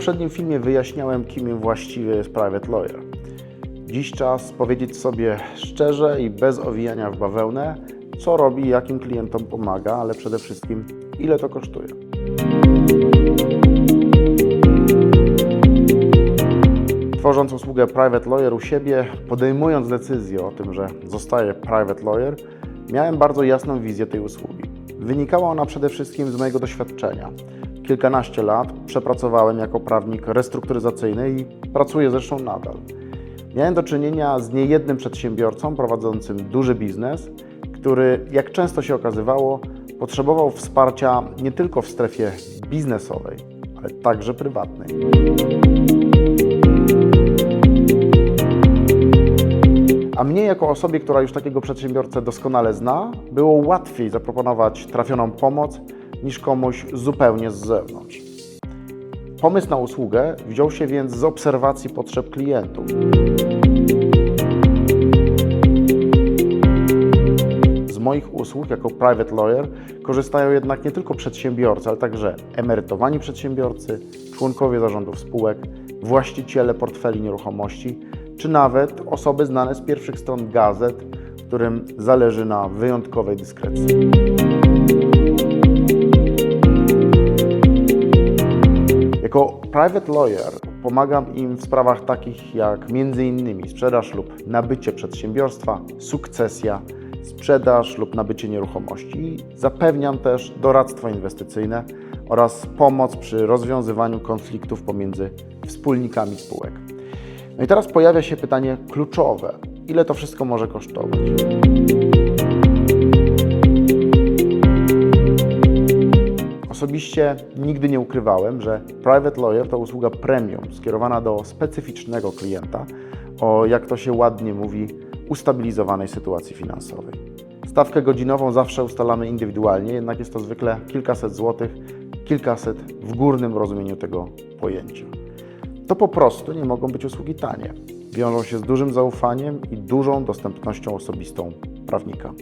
poprzednim filmie wyjaśniałem, kim właściwie jest private lawyer. Dziś czas powiedzieć sobie szczerze i bez owijania w bawełnę, co robi, jakim klientom pomaga, ale przede wszystkim ile to kosztuje. Tworząc usługę Private Lawyer u siebie, podejmując decyzję o tym, że zostaję Private Lawyer, miałem bardzo jasną wizję tej usługi. Wynikała ona przede wszystkim z mojego doświadczenia. Kilkanaście lat przepracowałem jako prawnik restrukturyzacyjny i pracuję zresztą nadal. Miałem do czynienia z niejednym przedsiębiorcą prowadzącym duży biznes, który, jak często się okazywało, potrzebował wsparcia nie tylko w strefie biznesowej, ale także prywatnej. A mnie, jako osobie, która już takiego przedsiębiorcę doskonale zna, było łatwiej zaproponować trafioną pomoc niż komuś zupełnie z zewnątrz. Pomysł na usługę wziął się więc z obserwacji potrzeb klientów. Z moich usług jako private lawyer korzystają jednak nie tylko przedsiębiorcy, ale także emerytowani przedsiębiorcy, członkowie zarządów spółek, właściciele portfeli nieruchomości, czy nawet osoby znane z pierwszych stron gazet, którym zależy na wyjątkowej dyskrecji. Private lawyer pomagam im w sprawach takich jak m.in. sprzedaż lub nabycie przedsiębiorstwa, sukcesja, sprzedaż lub nabycie nieruchomości. Zapewniam też doradztwo inwestycyjne oraz pomoc przy rozwiązywaniu konfliktów pomiędzy wspólnikami spółek. No i teraz pojawia się pytanie kluczowe: ile to wszystko może kosztować? Osobiście nigdy nie ukrywałem, że Private Lawyer to usługa premium skierowana do specyficznego klienta o, jak to się ładnie mówi, ustabilizowanej sytuacji finansowej. Stawkę godzinową zawsze ustalamy indywidualnie, jednak jest to zwykle kilkaset złotych, kilkaset w górnym rozumieniu tego pojęcia. To po prostu nie mogą być usługi tanie. Wiążą się z dużym zaufaniem i dużą dostępnością osobistą prawnika.